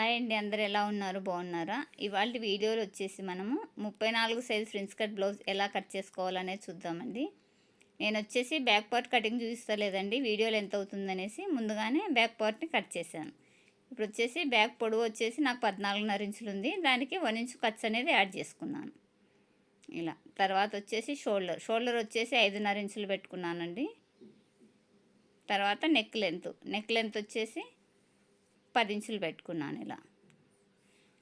Hi అండి అందరు ఎలా ఉన్నారు? బాగున్నారా? ఇవాళ వీడియోలో వచ్చేసి మనము ముప్పై నాలుగు సైజ్ ఫ్రిన్స్ కట్ బ్లౌజ్ ఎలా కట్ చేసుకోవాలనేది చూద్దామండి. నేను వచ్చేసి బ్యాక్ పార్ట్ కటింగ్ చూపిస్తలేదండి వీడియోలో ఎంత అవుతుందనేసి ముందుగానే బ్యాక్ పార్ట్ని కట్ చేశాను. ఇప్పుడు వచ్చేసి బ్యాక్ పొడవు వచ్చేసి నాకు పద్నాలుగున్నర ఇంచులు ఉంది దానికి వన్ ఇంచు ఖర్చు అనేది యాడ్ చేసుకున్నాను. ఇలా తర్వాత వచ్చేసి షోల్డర్ షోల్డర్ వచ్చేసి ఐదున్నర ఇంచులు పెట్టుకున్నానండి. తర్వాత నెక్ లెంత్ నెక్ లెంత్ వచ్చేసి పది ఇంచులు పెట్టుకున్నాను ఇలా.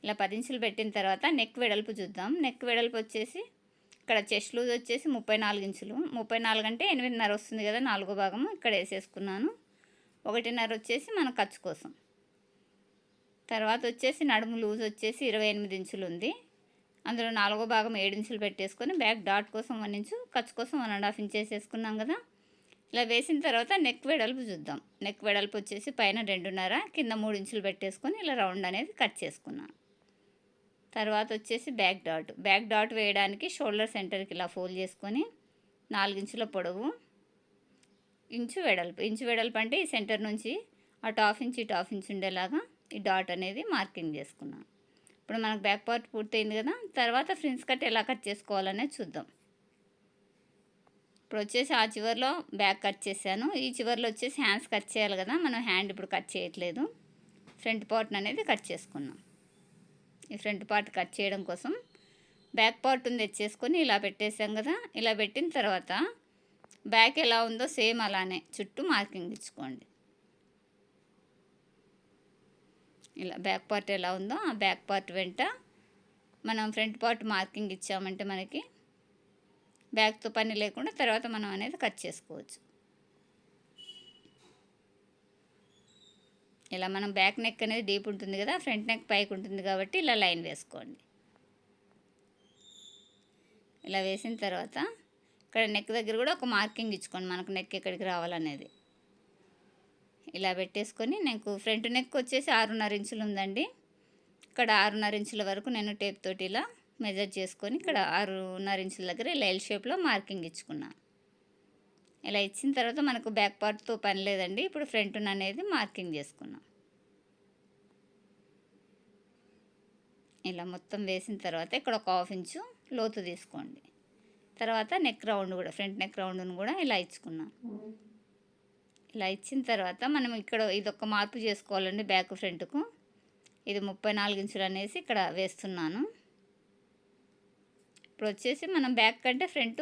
ఇలా పది ఇంచులు పెట్టిన తర్వాత నెక్ వెడల్పు చూద్దాం. నెక్ వెడల్పు వచ్చేసి ఇక్కడ చెస్ట్ లూజ్ వచ్చేసి ముప్పై నాలుగు ఇంచులు. ముప్పై నాలుగు అంటే ఎనిమిదిన్నర వస్తుంది కదా నాలుగో భాగం ఇక్కడ వేసేసుకున్నాను. ఒకటిన్నర వచ్చేసి మన ఖర్చు కోసం. తర్వాత వచ్చేసి నడుము లూజ్ వచ్చేసి ఇరవై ఎనిమిది ఇంచులు ఉంది. అందులో నాలుగో భాగం ఏడు ఇంచులు పెట్టేసుకొని బ్యాక్ డాట్ కోసం వన్ ఇంచు ఖర్చు కోసం వన్ అండ్ హాఫ్ ఇంచ్ వేసేసుకున్నాం కదా. ఇలా వేసిన తర్వాత నెక్ వెడల్పు చూద్దాం. నెక్ వెడల్పు వచ్చేసి పైన రెండున్నర కింద మూడు ఇంచులు పెట్టేసుకొని ఇలా రౌండ్ అనేది కట్ చేసుకున్నాను తర్వాత వచ్చేసి బ్యాక్ డాట్. బ్యాక్ డాట్ వేయడానికి షోల్డర్ సెంటర్కి ఇలా ఫోల్డ్ చేసుకొని నాలుగించుల పొడవు ఇంచు వెడల్పు. ఇంచు వెడల్పు అంటే ఈ సెంటర్ నుంచి అటు హాఫ్ ఇంచ్ ఇటు హాఫ్ ఇంచ్ ఉండేలాగా ఈ డాట్ అనేది మార్కింగ్ చేసుకున్నాను ఇప్పుడు మనకు బ్యాక్ పార్ట్ పూర్తయింది కదా తర్వాత ఫ్రిన్స్ కట్ ఎలా కట్ చేసుకోవాలనేది చూద్దాం. ఇప్పుడు వచ్చేసి ఆ చివరిలో బ్యాక్ కట్ చేశాను. ఈ చివరిలో వచ్చేసి హ్యాండ్స్ కట్ చేయాలి కదా మనం హ్యాండ్ ఇప్పుడు కట్ చేయట్లేదు. ఫ్రంట్ పార్ట్ అనేది కట్ చేసుకున్నాం. ఈ ఫ్రంట్ పార్ట్ కట్ చేయడం కోసం బ్యాక్ పార్ట్ ఉంది తెచ్చేసుకొని ఇలా పెట్టేసాం కదా ఇలా పెట్టిన తర్వాత బ్యాక్ ఎలా ఉందో సేమ్ అలానే చుట్టూ మార్కింగ్ ఇచ్చుకోండి. ఇలా బ్యాక్ పార్ట్ ఎలా ఉందో ఆ బ్యాక్ పార్ట్ వెంట మనం ఫ్రంట్ పార్ట్ మార్కింగ్ ఇచ్చామంటే మనకి బ్యాక్తో పని లేకుండా తర్వాత మనం అనేది కట్ చేసుకోవచ్చు. ఇలా మనం బ్యాక్ నెక్ అనేది డీప్ ఉంటుంది కదా ఫ్రంట్ నెక్ పైకి ఉంటుంది కాబట్టి ఇలా లైన్ వేసుకోండి. ఇలా వేసిన తర్వాత ఇక్కడ నెక్ దగ్గర కూడా ఒక మార్కింగ్ ఇచ్చుకోండి మనకు నెక్ ఎక్కడికి రావాలనేది. ఇలా పెట్టేసుకొని నాకు ఫ్రంట్ నెక్ వచ్చేసి ఆరున్నర ఇంచులు ఉందండి. ఇక్కడ ఆరున్నర ఇంచుల వరకు నేను టేప్ తోటి ఇలా మెజర్ చేసుకొని ఇక్కడ ఆరున్నర ఇంచుల దగ్గర ఇలా ఎల్ షేప్లో మార్కింగ్ ఇచ్చుకున్నా. ఇలా ఇచ్చిన తర్వాత మనకు బ్యాక్ పార్ట్తో పని లేదండి. ఇప్పుడు ఫ్రంట్ అనేది మార్కింగ్ చేసుకున్నాం. ఇలా మొత్తం వేసిన తర్వాత ఇక్కడ ఒక హాఫ్ ఇంచు లోతు తీసుకోండి. తర్వాత నెక్ రౌండ్ కూడా ఫ్రంట్ నెక్ రౌండ్ను కూడా ఇలా ఇచ్చుకున్నాం. ఇలా ఇచ్చిన తర్వాత మనం ఇక్కడ ఇది మార్పు చేసుకోవాలండి బ్యాక్ ఫ్రంట్కు ఇది ముప్పై నాలుగు ఇంచులు అనేసి ఇక్కడ వేస్తున్నాను. ఇప్పుడు వచ్చేసి మనం బ్యాక్ కంటే ఫ్రంట్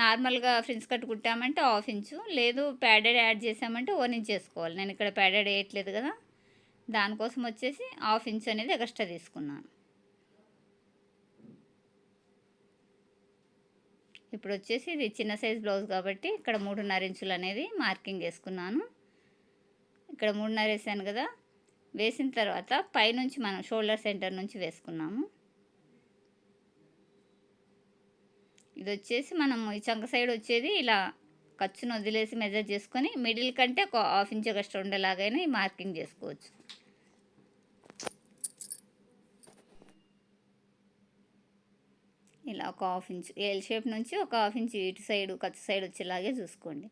నార్మల్గా ఫ్రిన్స్ కట్ కుట్టామంటే హాఫ్ ఇంచు లేదు ప్యాడెడ్ యాడ్ చేసామంటే వన్ ఇంచ్ చేసుకోవాలి నేను ఇక్కడ ప్యాడెడ్ వేయట్లేదు కదా. దానికోసం వచ్చేసి హాఫ్ ఇంచ్ అనేది ఎక్స్ట్రా తీసుకున్నాను. ఇప్పుడు వచ్చేసి ఇది చిన్న సైజ్ బ్లౌజ్ కాబట్టి ఇక్కడ మూడున్నర ఇంచులు అనేది మార్కింగ్ వేసుకున్నాను. ఇక్కడ మూడున్నర వేసాను కదా. వేసిన తర్వాత పైనుంచి మనం షోల్డర్ సెంటర్ నుంచి వేసుకున్నాము. ఇది వచ్చేసి మనం ఈ చంక సైడ్ వచ్చేది ఇలా ఖర్చును వదిలేసి మెజర్ చేసుకొని మిడిల్ కంటే ఒక హాఫ్ ఇంచ్ ఎక్స్ట్రా ఉండేలాగైనా ఈ మార్కింగ్ చేసుకోవచ్చు. ఇలా ఒక హాఫ్ ఇంచ్ ఎల్ షేప్ నుంచి ఒక హాఫ్ ఇంచ్ ఇటు సైడ్ ఖర్చు సైడ్ వచ్చేలాగే చూసుకోండి.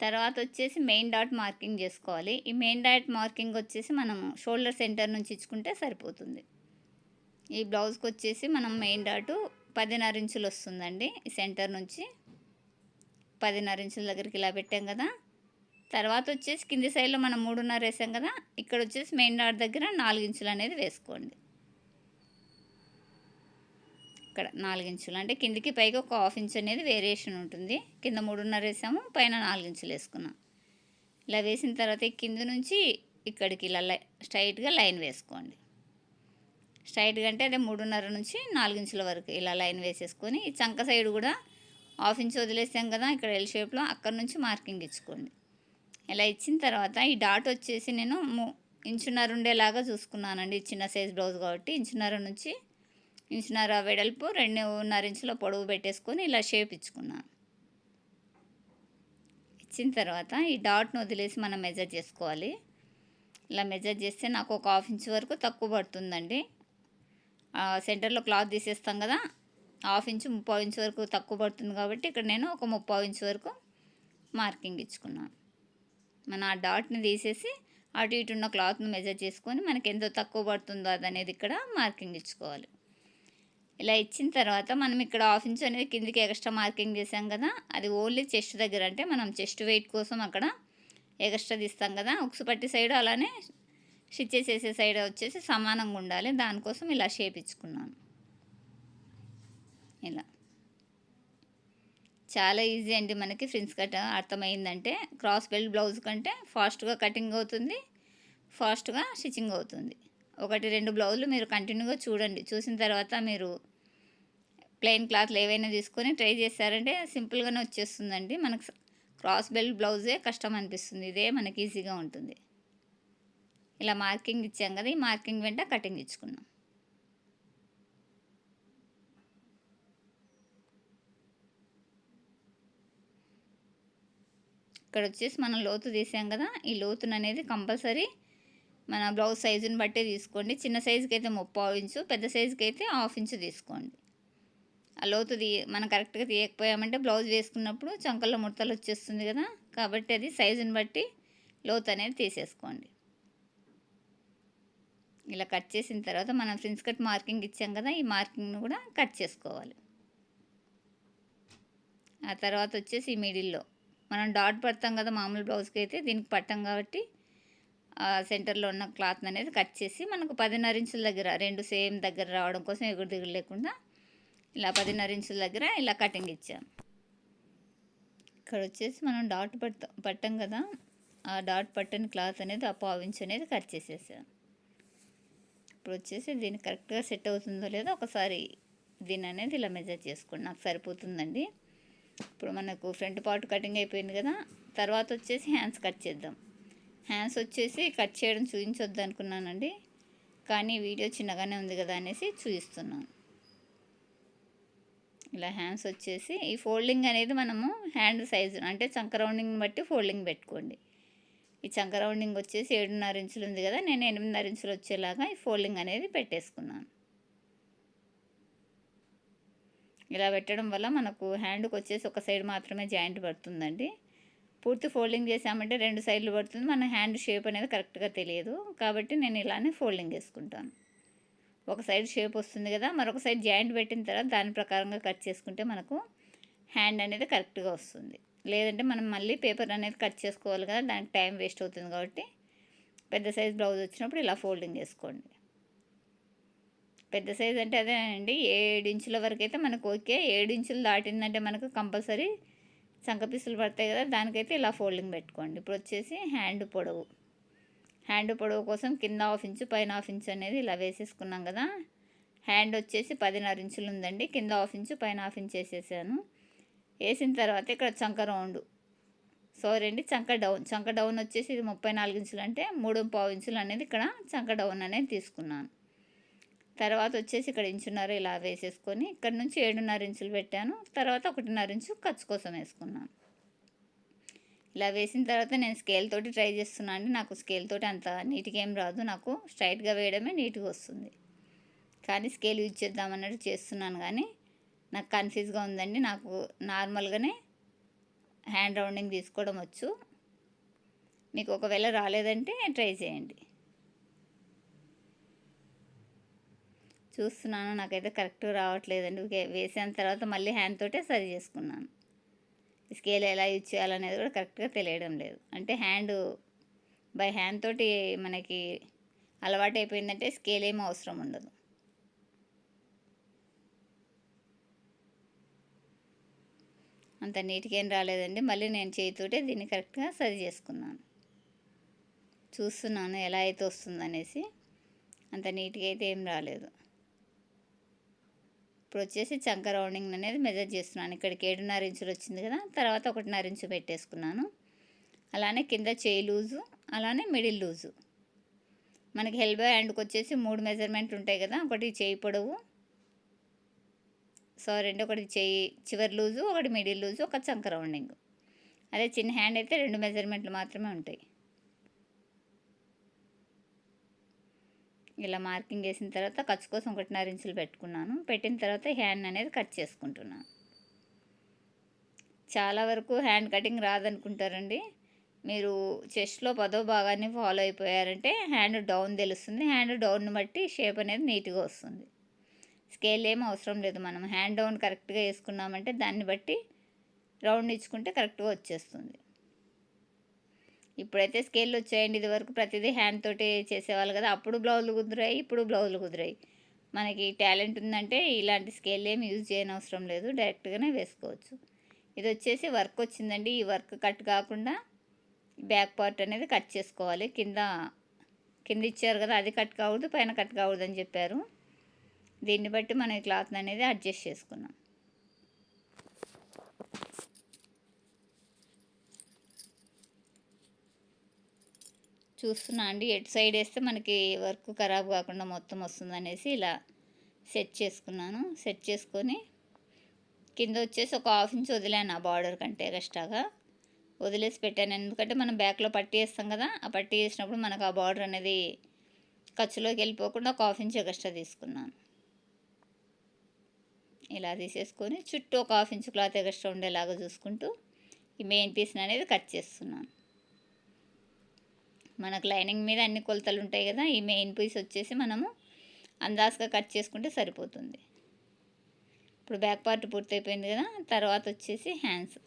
తర్వాత వచ్చేసి మెయిన్ డాట్ మార్కింగ్ చేసుకోవాలి. ఈ మెయిన్ డాట్ మార్కింగ్ వచ్చేసి మనం షోల్డర్ సెంటర్ నుంచి ఇచ్చుకుంటే సరిపోతుంది. ఈ బ్లౌజ్కి వచ్చేసి మనం మెయిన్ డాటు పదిన్నర ఇంచులు వస్తుందండి ఈ సెంటర్ నుంచి పదిన్నర ఇంచుల దగ్గరికి ఇలా పెట్టాం కదా. తర్వాత వచ్చేసి కింది సైడ్లో మనం మూడున్నర వేసాం కదా. ఇక్కడ వచ్చేసి మెయిన్ డాట్ దగ్గర నాలుగు ఇంచులు అనేది వేసుకోండి. ఇక్కడ నాలుగు ఇంచులు. అంటే కిందికి పైకి ఒక హాఫ్ ఇంచ్ అనేది వేరియేషన్ ఉంటుంది. కింద మూడున్నర వేసాము పైన నాలుగు ఇంచులు వేసుకున్నాం. ఇలా వేసిన తర్వాత కింద నుంచి ఇక్కడికి ఇలా లై స్ట్రైట్గా లైన్ వేసుకోండి. స్ట్రైట్గా అంటే అదే మూడున్నర నుంచి నాలుగు ఇంచుల వరకు ఇలా లైన్ వేసేసుకొని ఈ చంక సైడ్ కూడా హాఫ్ ఇంచ్ వదిలేసాం కదా ఇక్కడ ఎల్ షేప్లో అక్కడ నుంచి మార్కింగ్ ఇచ్చుకోండి. ఇలా ఇచ్చిన తర్వాత ఈ డాట్ వచ్చేసి నేను ఇంచున్నర ఉండేలాగా చూసుకున్నానండి చిన్న సైజ్ బ్లౌజ్ కాబట్టి. ఇంచున్నర నుంచి ఇంచున్నర వెడల్పు రెండున్నర ఇంచుల పొడవు పెట్టేసుకొని ఇలా షేప్ ఇచ్చుకున్నాను ఇచ్చిన తర్వాత ఈ డాట్ను వదిలేసి మనం మెజర్ చేసుకోవాలి. ఇలా మెజర్ చేస్తే నాకు ఒక హాఫ్ ఇంచ్ వరకు తక్కువ పడుతుందండి. సెంటర్లో క్లాత్ తీసేస్తాం కదా హాఫ్ ఇంచు ముప్పై ఇంచు వరకు తక్కువ పడుతుంది కాబట్టి ఇక్కడ నేను ఒక ముప్పై ఇంచు వరకు మార్కింగ్ ఇచ్చుకున్నాను. మన ఆ డాట్ని తీసేసి అటు ఇటు ఉన్న క్లాత్ను మెజర్ చేసుకొని మనకి ఎంతో తక్కువ పడుతుందో అది అనేది ఇక్కడ మార్కింగ్ ఇచ్చుకోవాలి. ఇలా ఇచ్చిన తర్వాత మనం ఇక్కడ హాఫ్ ఇంచ్ అనేది కిందికి ఎక్స్ట్రా మార్కింగ్ చేసాం కదా అది ఓన్లీ చెస్ట్ దగ్గర అంటే మనం చెస్ట్ వెయిట్ కోసం అక్కడ ఎక్స్ట్రా తీస్తాం కదా ఉక్సు పట్టి సైడ్ అలానే స్టిచ్చెస్ వేసే సైడ్ వచ్చేసి సమానంగా ఉండాలి. దానికోసం ఇలా షేప్ ఇచ్చుకున్నాను. ఇలా. చాలా ఈజీ అండి మనకి ఫ్రిన్స్ కట్ అర్థమైందంటే. క్రాస్ బెల్ట్ బ్లౌజ్ కంటే ఫాస్ట్గా కటింగ్ అవుతుంది. ఫాస్ట్గా స్టిచ్చింగ్ అవుతుంది. ఒకటి రెండు బ్లౌజులు మీరు కంటిన్యూగా చూడండి. చూసిన తర్వాత మీరు ప్లెయిన్ క్లాత్లు ఏవైనా తీసుకొని ట్రై చేశారంటే సింపుల్గానే వచ్చేస్తుందండి. మనకు క్రాస్ బెల్ట్ బ్లౌజే కష్టం అనిపిస్తుంది. ఇదే మనకి ఈజీగా ఉంటుంది. ఇలా మార్కింగ్ ఇచ్చాం కదా ఈ మార్కింగ్ వెంట కటింగ్ ఇచ్చుకున్నాం. ఇక్కడ వచ్చేసి మనం లోతు తీసాం కదా ఈ లోతును అనేది కంపల్సరీ మన బ్లౌజ్ సైజుని బట్టే తీసుకోండి. చిన్న సైజుకి అయితే ముప్పావు ఇంచు పెద్ద సైజుకి అయితే హాఫ్ ఇంచు తీసుకోండి. ఆ లోతు తీ మనం కరెక్ట్గా తీయకపోయామంటే బ్లౌజ్ వేసుకున్నప్పుడు చంకల్లో ముడతలు వచ్చేస్తుంది కదా కాబట్టి అది సైజుని బట్టి లోతు అనేది తీసేసుకోండి. ఇలా కట్ చేసిన తర్వాత మనం ఫ్రిన్స్ కట్ మార్కింగ్ ఇచ్చాం కదా ఈ మార్కింగ్ను కూడా కట్ చేసుకోవాలి. ఆ తర్వాత వచ్చేసి ఈ మిడిల్లో. మనం డాట్ పడతాం కదా మామూలు బ్లౌజ్కి అయితే దీనికి పట్టాం కాబట్టి సెంటర్లో ఉన్న క్లాత్ అనేది కట్ చేసి మనకు పదిన్నర ఇంచుల దగ్గర రెండు సేమ్ దగ్గర రావడం కోసం ఎగురు దిగురు లేకుండా ఇలా పదిన్నర ఇంచుల దగ్గర ఇలా కటింగ్ ఇచ్చాం. ఇక్కడ వచ్చేసి మనం డాట్ పట్ట పట్టాం కదా ఆ డాట్ పట్టని క్లాత్ అనేది ఆ పావు అనేది కట్ చేసేసాం. ఇప్పుడు వచ్చేసి దీన్ని కరెక్ట్గా సెట్ అవుతుందో లేదో ఒకసారి దీన్ని అనేది ఇలా మెజర్ చేసుకోండి. నాకు సరిపోతుందండి. ఇప్పుడు మనకు ఫ్రంట్ పార్ట్ కటింగ్ అయిపోయింది కదా తర్వాత వచ్చేసి హ్యాండ్స్ కట్ చేద్దాం. హ్యాండ్స్ వచ్చేసి కట్ చేయడం చూపించొద్దు అనుకున్నానండి. కానీ వీడియో చిన్నగానే ఉంది కదా అనేసి చూపిస్తున్నాను ఇలా హ్యాండ్స్ వచ్చేసి ఈ ఫోల్డింగ్ అనేది మనము హ్యాండ్ సైజు అంటే చంక రౌండింగ్ని బట్టి ఫోల్డింగ్ పెట్టుకోండి. ఈ చంక రౌండింగ్ వచ్చేసి ఏడున్నర ఇంచులు ఉంది కదా నేను ఎనిమిదిన్నర ఇంచులు వచ్చేలాగా ఈ ఫోల్డింగ్ అనేది పెట్టేసుకున్నాను. ఇలా పెట్టడం వల్ల మనకు హ్యాండ్కి వచ్చేసి ఒక సైడ్ మాత్రమే జాయింట్ పడుతుందండి. పూర్తి ఫోల్డింగ్ చేసామంటే రెండు సైడ్లు పడుతుంది మన హ్యాండ్ షేప్ అనేది కరెక్ట్గా తెలియదు. కాబట్టి నేను ఇలానే ఫోల్డింగ్ చేసుకుంటాను. ఒక సైడ్ షేప్ వస్తుంది కదా మరొక సైడ్ జాయింట్ పెట్టిన తర్వాత దాని ప్రకారంగా కట్ చేసుకుంటే మనకు హ్యాండ్ అనేది కరెక్ట్గా వస్తుంది. లేదంటే మనం మళ్ళీ పేపర్ అనేది కట్ చేసుకోవాలి కదా దానికి టైం వేస్ట్ అవుతుంది కాబట్టి పెద్ద సైజ్ బ్లౌజ్ వచ్చినప్పుడు ఇలా ఫోల్డింగ్ చేసుకోండి. పెద్ద సైజ్ అంటే అదే అండి ఏడు ఇంచుల వరకు అయితే మనకు ఓకే ఏడు ఇంచులు దాటిందంటే మనకు కంపల్సరీ చంక పీసులు పడతాయి కదా దానికైతే ఇలా ఫోల్డింగ్ పెట్టుకోండి. ఇప్పుడు వచ్చేసి హ్యాండ్ పొడవు. హ్యాండ్ పొడవు కోసం కింద హాఫ్ ఇంచు పైన హాఫ్ ఇంచు అనేది ఇలా వేసేసుకున్నాం కదా. హ్యాండ్ వచ్చేసి పదిన్నర ఇంచులు ఉందండి కింద హాఫ్ ఇంచు పైన హాఫ్ ఇంచు వేసేసాను. వేసిన తర్వాత ఇక్కడ చంక రౌండ్. సారీ అండి చంక డౌన్. చంక డౌన్ వచ్చేసి ఇది ముప్పై నాలుగు ఇంచులు అంటే మూడు పావు ఇంచులు అనేది ఇక్కడ చంక డౌన్ అనేది తీసుకున్నాను. తర్వాత వచ్చేసి ఇక్కడ ఇంచున్నర ఇలా వేసేసుకొని ఇక్కడ నుంచి ఏడున్నర ఇంచులు పెట్టాను. తర్వాత ఒకటిన్నర ఇంచు ఖర్చు కోసం వేసుకున్నాను. ఇలా వేసిన తర్వాత నేను స్కేల్ తోటి ట్రై చేస్తున్నాను అండి నాకు స్కేల్ తోటి అంత నీట్గా ఏం రాదు. నాకు స్ట్రైట్గా వేయడమే నీట్గా వస్తుంది. కానీ స్కేల్ యూజ్ చేద్దామన్నట్టు చేస్తున్నాను కానీ నాకు కన్ఫ్యూజ్గా ఉందండి. నాకు నార్మల్గానే హ్యాండ్ రౌండింగ్ తీసుకోవడం వచ్చు. మీకు ఒకవేళ రాలేదంటే ట్రై చేయండి. చూస్తున్నాను. నాకైతే కరెక్ట్గా రావట్లేదండి. వేసిన తర్వాత మళ్ళీ హ్యాండ్ తోటే సరి చేసుకున్నాను. స్కేల్ ఎలా యూజ్ చేయాలనేది కూడా కరెక్ట్గా తెలియడం లేదు. అంటే హ్యాండ్ బై హ్యాండ్ తోటి మనకి అలవాటు అయిపోయిందంటే స్కేల్ ఏమీ అవసరం ఉండదు. అంత నీట్గా ఏం రాలేదండి. మళ్ళీ నేను చేతితోటే దీన్ని కరెక్ట్గా సరి చేసుకున్నాను. చూస్తున్నాను ఎలా అయితే వస్తుందనేసి. అంత నీట్గా అయితే ఏం రాలేదు. ఇప్పుడు వచ్చేసి చంక రౌండింగ్ అనేది మెజర్ చేస్తున్నాను. ఇక్కడికి ఏడున్నర ఇంచులు వచ్చింది కదా తర్వాత ఒకటిన్నర ఇంచు పెట్టేసుకున్నాను. అలానే కింద చేయి లూజు అలానే మిడిల్ లూజు. మనకి హెల్బో హ్యాండ్కి వచ్చేసి మూడు మెజర్మెంట్ ఉంటాయి కదా ఒకటి చేయి పొడవు సో రెండు ఒకటి చేయి చివరి లూజు ఒకటి మిడిల్ లూజు ఒక చంక రౌండింగ్. అదే చిన్న హ్యాండ్ అయితే రెండు మెజర్మెంట్లు మాత్రమే ఉంటాయి. ఇలా మార్కింగ్ వేసిన తర్వాత ఖర్చు కోసం ఒకటిన్నర ఇంచులు పెట్టుకున్నాను. పెట్టిన తర్వాత హ్యాండ్ అనేది కట్ చేసుకుంటున్నాను చాలా వరకు హ్యాండ్ కటింగ్ రాదనుకుంటారండి. మీరు చెస్ట్లో పదో భాగాన్ని ఫాలో అయిపోయారంటే హ్యాండ్ డౌన్ తెలుస్తుంది. హ్యాండ్ డౌన్ బట్టి షేప్ అనేది నీట్గా వస్తుంది. స్కేల్ ఏం అవసరం లేదు. మనం హ్యాండ్ డౌన్ కరెక్ట్గా వేసుకున్నామంటే దాన్ని బట్టి రౌండ్ ఇచ్చుకుంటే కరెక్ట్గా వచ్చేస్తుంది. ఇప్పుడైతే స్కేల్ వచ్చాయండి. ఇది వరకు ప్రతిదీ హ్యాండ్ తోటి చేసేవాళ్ళు కదా. అప్పుడు బ్లౌజులు కుదిరాయి ఇప్పుడు బ్లౌజులు కుదిరాయి. మనకి టాలెంట్ ఉందంటే ఇలాంటి స్కేల్ ఏమి యూజ్ చేయనవసరం లేదు. డైరెక్ట్గానే వేసుకోవచ్చు. ఇది వచ్చేసి వర్క్ వచ్చిందండి. ఈ వర్క్ కట్ కాకుండా బ్యాక్ పార్ట్ అనేది కట్ చేసుకోవాలి. కింద కింద ఇచ్చారు కదా. అది కట్ కావద్దు పైన కట్ కావద్దు అని చెప్పారు. దీన్ని బట్టి మనం క్లాత్ అనేది అడ్జస్ట్ చేసుకున్నాం. చూస్తున్నా అండి ఎటు సైడ్ వేస్తే మనకి వర్క్ ఖరాబ్ కాకుండా మొత్తం వస్తుంది అనేసి ఇలా సెట్ చేసుకున్నాను. సెట్ చేసుకొని కింద వచ్చేసి ఒక హాఫ్ ఇంచ్ వదిలాను ఆ బార్డర్ కంటే ఎక్స్ట్రాగా. వదిలేసి పెట్టాను. ఎందుకంటే మనం బ్యాక్లో పట్టి వేస్తాం కదా ఆ పట్టి వేసినప్పుడు మనకు ఆ బార్డర్ అనేది ఖర్చులోకి వెళ్ళిపోకుండా ఒక హాఫ్ ఇంచ్ ఎక్స్ట్రా తీసుకున్నాను. ఇలా తీసేసుకొని చుట్టూ ఒక హాఫ్ ఇంచ్ క్లాత్ ఎక్స్ట్రా ఉండేలాగా చూసుకుంటూ ఈ మెయిన్ పీస్ని అనేది కట్ చేస్తున్నాను. మనకు లైనింగ్ మీద అన్ని కొలతలు ఉంటాయి కదా ఈ మెయిన్ పీస్ వచ్చేసి మనము అందాజుగా కట్ చేసుకుంటే సరిపోతుంది. ఇప్పుడు బ్యాక్ పార్ట్ పూర్తయిపోయింది కదా తర్వాత వచ్చేసి హ్యాండ్స్.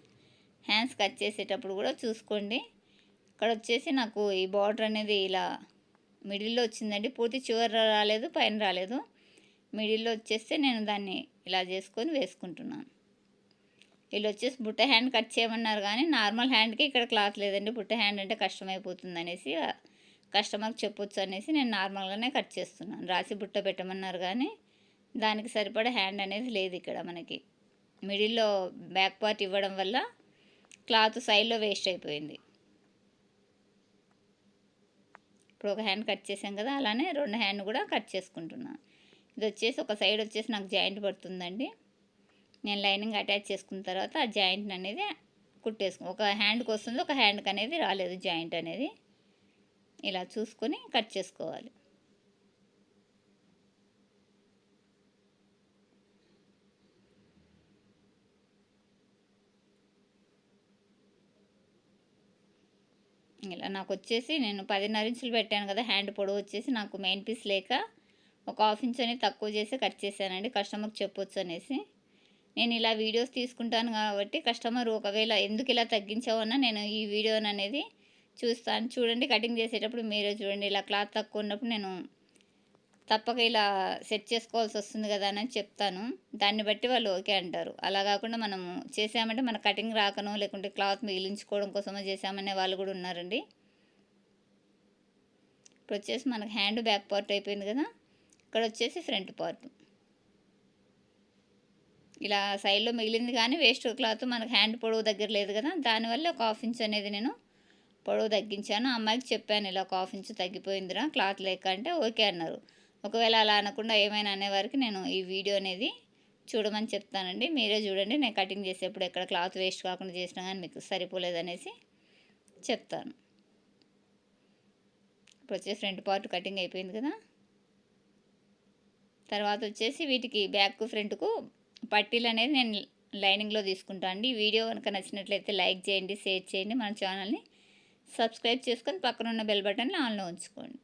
హ్యాండ్స్ కట్ చేసేటప్పుడు కూడా చూసుకోండి. ఇక్కడ వచ్చేసి నాకు ఈ బార్డర్ అనేది ఇలా మిడిల్లో వచ్చిందండి. పూర్తి చివరి రాలేదు పైన రాలేదు. మిడిల్లో వచ్చేస్తే నేను దాన్ని ఇలా చేసుకొని వేసుకుంటున్నాను. వీళ్ళు వచ్చేసి బుట్ట హ్యాండ్ కట్ చేయమన్నారు కానీ నార్మల్ హ్యాండ్కి ఇక్కడ క్లాత్ లేదండి. బుట్ట హ్యాండ్ అంటే కష్టమైపోతుంది అనేసి కస్టమర్కి చెప్పొచ్చు అనేసి నేను నార్మల్గానే కట్ చేస్తున్నాను. రాసి బుట్ట పెట్టమన్నారు కానీ దానికి సరిపడే హ్యాండ్ అనేది లేదు ఇక్కడ మనకి. మిడిల్లో బ్యాక్ పార్ట్ ఇవ్వడం వల్ల క్లాత్ సైడ్లో వేస్ట్ అయిపోయింది. ఇప్పుడు ఒక హ్యాండ్ కట్ చేసాం కదా అలానే రెండు హ్యాండ్ కూడా కట్ చేసుకుంటున్నాను. ఇది వచ్చేసి ఒక సైడ్ వచ్చేసి నాకు జాయింట్ పడుతుందండి. నేను లైనింగ్ అటాచ్ చేసుకున్న తర్వాత ఆ జాయింట్ అనేది కుట్టేసుకు ఒక హ్యాండ్కి వస్తుంది ఒక హ్యాండ్కి అనేది రాలేదు జాయింట్ అనేది. ఇలా చూసుకొని కట్ చేసుకోవాలి. ఇలా నాకు వచ్చేసి నేను పదిన్నర ఇంచులు పెట్టాను కదా హ్యాండ్ పొడవు వచ్చేసి నాకు మెయిన్ పీస్ లేక ఒక హాఫ్ ఇంచ్ అనేది తక్కువ చేసి కట్ చేశానండి. కస్టమర్కి చెప్పొచ్చు అనేసి. నేను ఇలా వీడియోస్ తీసుకుంటాను కాబట్టి కస్టమర్ ఒకవేళ ఎందుకు ఇలా తగ్గించావన్నా నేను ఈ వీడియోని అనేది చూస్తాను. చూడండి కటింగ్ చేసేటప్పుడు మీరే చూడండి. ఇలా క్లాత్ తక్కువ ఉన్నప్పుడు నేను తప్పక ఇలా సెట్ చేసుకోవాల్సి వస్తుంది కదా అని చెప్తాను. దాన్ని బట్టి వాళ్ళు ఓకే అంటారు. అలా కాకుండా మనము చేసామంటే మన కటింగ్ రాకనో లేకుంటే క్లాత్ మిగిలించుకోవడం కోసమో చేసామనే వాళ్ళు కూడా ఉన్నారండి. ఇప్పుడు వచ్చేసి మనకు హ్యాండ్ బ్యాక్ పార్ట్ అయిపోయింది కదా. ఇక్కడ వచ్చేసి ఫ్రంట్ పార్ట్. ఇలా సైడ్లో మిగిలింది కానీ వేస్ట్ క్లాత్ మనకు హ్యాండ్ పొడవు దగ్గర లేదు కదా దానివల్ల ఒక హాఫ్ ఇంచ్ అనేది నేను పొడవు తగ్గించాను. అమ్మాయికి చెప్పాను ఇలా ఒక హాఫ్ ఇంచ్ తగ్గిపోయిందిరా క్లాత్ లేక అంటే ఓకే అన్నారు. ఒకవేళ అలా అనకుండా ఏమైనా అనేవారికి నేను ఈ వీడియో అనేది చూడమని చెప్తానండి. మీరే చూడండి నేను కటింగ్ చేసేప్పుడు ఎక్కడ క్లాత్ వేస్ట్ కాకుండా చేసినా కానీ మీకు సరిపోలేదనేసి చెప్తాను. ఇప్పుడు వచ్చేసి ఫ్రంట్ పార్ట్ కటింగ్ అయిపోయింది కదా. తర్వాత వచ్చేసి వీటికి బ్యాక్ ఫ్రంట్కు పట్టీలు అనేది నేను లైనింగ్లో తీసుకుంటాను అండి. వీడియో కనుక నచ్చినట్లయితే లైక్ చేయండి షేర్ చేయండి. మన ఛానల్ని సబ్స్క్రైబ్ చేసుకొని పక్కన ఉన్న బెల్ బటన్ని ఆన్లో ఉంచుకోండి.